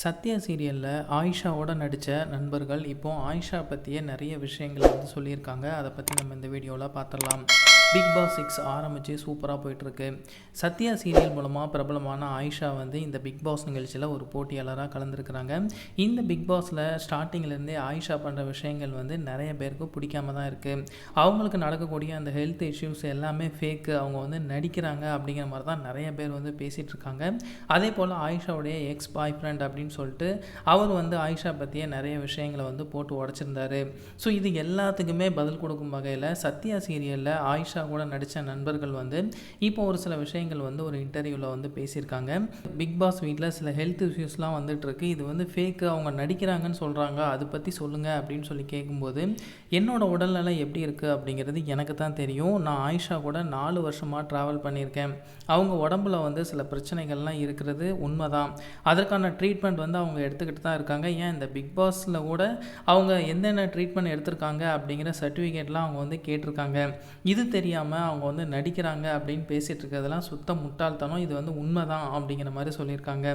சத்யா சீரியலில் ஆயிஷாவோட நடித்த நண்பர்கள் இப்போது ஆயிஷா பற்றிய நிறைய விஷயங்களை வந்து சொல்லியிருக்காங்க. அதை பற்றி நம்ம இந்த வீடியோவில் பார்த்துடலாம். பிக் பாஸ் சிக்ஸ் ஆரம்பித்து சூப்பராக போயிட்டுருக்கு. சத்யா சீரியல் மூலமாக பிரபலமான ஆயிஷா வந்து இந்த பிக் பாஸ் நிகழ்ச்சியில் ஒரு போட்டியாளராக கலந்துருக்கிறாங்க. இந்த பிக் பாஸில் ஸ்டார்டிங்லேருந்தே ஆயிஷா பண்ணுற விஷயங்கள் வந்து நிறைய பேருக்கு பிடிக்காம தான் இருக்குது அவங்களுக்கு நடக்கக்கூடிய அந்த ஹெல்த் இஷ்யூஸ் எல்லாமே ஃபேக்கு அவங்க வந்து நடிக்கிறாங்க அப்படிங்கிற மாதிரி தான் நிறைய பேர் வந்து பேசிகிட்டு இருக்காங்க. அதே போல் ஆயிஷாவுடைய எக்ஸ் பாய் ஃப்ரெண்ட் அப்படின்னு சொல்லிட்டு அவர் வந்து ஆயிஷா பற்றிய நிறைய விஷயங்களை வந்து போட்டு உடச்சிருந்தாரு. ஸோ இது எல்லாத்துக்குமே பதில் கொடுக்கும் வகையில் சத்யா சீரியலில் ஆயிஷா கூட நடித்த நண்பர்கள் வந்து இப்போ ஒரு சில விஷயங்கள் வந்து ஒரு இன்டர்வியூவில் வந்து பேசியிருக்காங்க. பிக் பாஸ் வீட்டில் சில ஹெல்த் இஷ்யூஸ்லாம் வந்துட்டுருக்கு இது வந்து ஃபேக்கு அவங்க நடிக்கிறாங்கன்னு சொல்கிறாங்க அதை பற்றி சொல்லுங்கள் அப்படின்னு சொல்லி கேட்கும்போது என்னோட உடல்நிலை எப்படி இருக்குது அப்படிங்கிறது எனக்கு தான் தெரியும். நான் ஆயிஷா கூட நாலு வருஷமாக ட்ராவல் பண்ணியிருக்கேன். அவங்க உடம்புல வந்து சில பிரச்சனைகள்லாம் இருக்கிறது உண்மை தான் அதற்கான ட்ரீட்மெண்ட் வந்து அவங்க எடுத்துக்கிட்டு தான் இருக்காங்க. ஏன் இந்த பிக் பாஸில் கூட அவங்க என்னென்ன ட்ரீட்மெண்ட் எடுத்திருக்காங்க அப்படிங்கிற சர்டிஃபிகேட்லாம் அவங்க வந்து கேட்டிருக்காங்க. இது தெரியாமல் அவங்க வந்து நடிக்கிறாங்க அப்படின்னு பேசிகிட்டு இருக்கிறதெல்லாம் சுத்த முட்டாள்தனம். இது வந்து உண்மை தான் அப்படிங்கிற மாதிரி சொல்லியிருக்காங்க.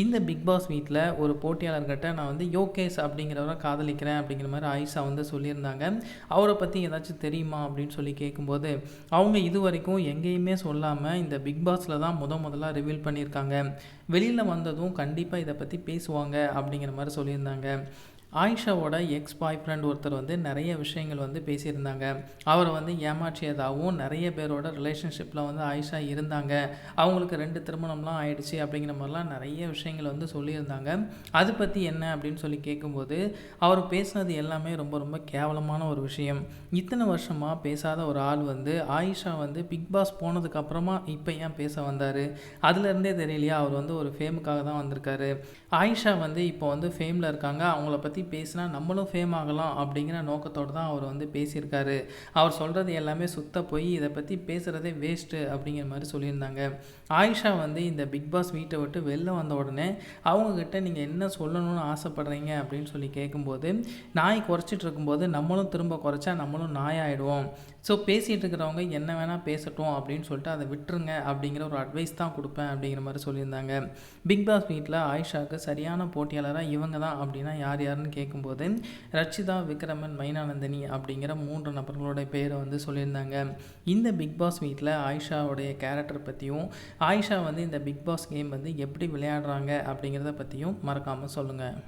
இந்த பிக் பாஸ் வீட்டில் ஒரு போட்டியாளர்கிட்ட நான் வந்து யோகேஷ் அப்படிங்கிறவரை காதலிக்கிறேன் அப்படிங்கிற மாதிரி ஆயிஷா வந்து சொல்லியிருந்தாங்க. அவரை பற்றி ஏதாச்சும் தெரியுமா அப்படின்னு சொல்லி கேட்கும்போது அவங்க இது வரைக்கும் எங்கேயுமே சொல்லாமல் இந்த பிக் பாஸில் தான் முத முதலாக ரிவீல் பண்ணியிருக்காங்க. வெளியில் வந்ததும் கண்டிப்பாக இதை பற்றி பேசுவாங்க அப்படிங்கிற மாதிரி சொல்லியிருந்தாங்க. ஆயிஷாவோட எக்ஸ் பாய் ஃப்ரெண்ட் ஒருத்தர் வந்து நிறைய விஷயங்கள் வந்து பேசியிருந்தாங்க. அவரை வந்து ஏமாற்றியதாகவும் நிறைய பேரோட ரிலேஷன்ஷிப்பில் வந்து ஆயிஷா இருந்தாங்க. அவங்களுக்கு ரெண்டு திருமணம்லாம் ஆயிடுச்சு அப்படிங்கிற மாதிரிலாம் நிறைய விஷயங்கள் வந்து சொல்லியிருந்தாங்க. அது பற்றி என்ன அப்படின்னு சொல்லி கேட்கும்போது அவர் பேசினது எல்லாமே ரொம்ப ரொம்ப கேவலமான ஒரு விஷயம். இத்தனை வருஷமாக பேசாத ஒரு ஆள் வந்து ஆயிஷா வந்து பிக் பாஸ் போனதுக்கப்புறமா இப்போ ஏன் பேச வந்தார்? அதுலேருந்தே தெரியலையா? அவர் வந்து ஒரு ஃபேமுக்காக தான் வந்திருக்காரு. ஆயிஷா வந்து இப்போ வந்து ஃபேமில் இருக்காங்க. அவங்கள பற்றி பற்றி பேசினா நம்மளும் ஃபேம் ஆகலாம் அப்படிங்கிற நோக்கத்தோடு தான் அவர் வந்து பேசியிருக்காரு. அவர் சொல்கிறது எல்லாமே சுத்த போய் இதை பற்றி பேசுகிறதே வேஸ்ட்டு அப்படிங்கிற மாதிரி சொல்லியிருந்தாங்க. ஆயிஷா வந்து இந்த பிக் பாஸ் வீட்டை விட்டு வெளில வந்த உடனே அவங்கக்கிட்ட நீங்கள் என்ன சொல்லணும்னு ஆசைப்படுறீங்க அப்படின்னு சொல்லி கேட்கும்போது நாய் குறைச்சிட்டு இருக்கும்போது நம்மளும் திரும்ப குறைச்சா நம்மளும் நாய் ஆகிடுவோம் ஸோ பேசிகிட்டு இருக்கிறவங்க என்ன வேணால் பேசட்டும் அப்படின்னு சொல்லிட்டு அதை விட்டுருங்க அப்படிங்கிற ஒரு அட்வைஸ் தான் கொடுப்பேன் அப்படிங்கிற மாதிரி சொல்லியிருந்தாங்க. பிக் பாஸ் வீட்டில் ஆயிஷாவுக்கு சரியான போட்டியாளராக இவங்க தான் அப்படின்னா யார் யாருன்னு கேட்கும்போது ரட்சிதா விக்ரமன் மைனானந்தினி அப்படிங்கிற மூன்று நபர்களுடைய பேரை வந்து சொல்லியிருந்தாங்க. இந்த பிக் பாஸ் வீட்டில் ஆயிஷாவுடைய கேரக்டர் பற்றியும் ஆயிஷா வந்து இந்த பிக் பாஸ் கேம் வந்து எப்படி விளையாடுறாங்க அப்படிங்கிறத பற்றியும் மறக்காமல் சொல்லுங்கள்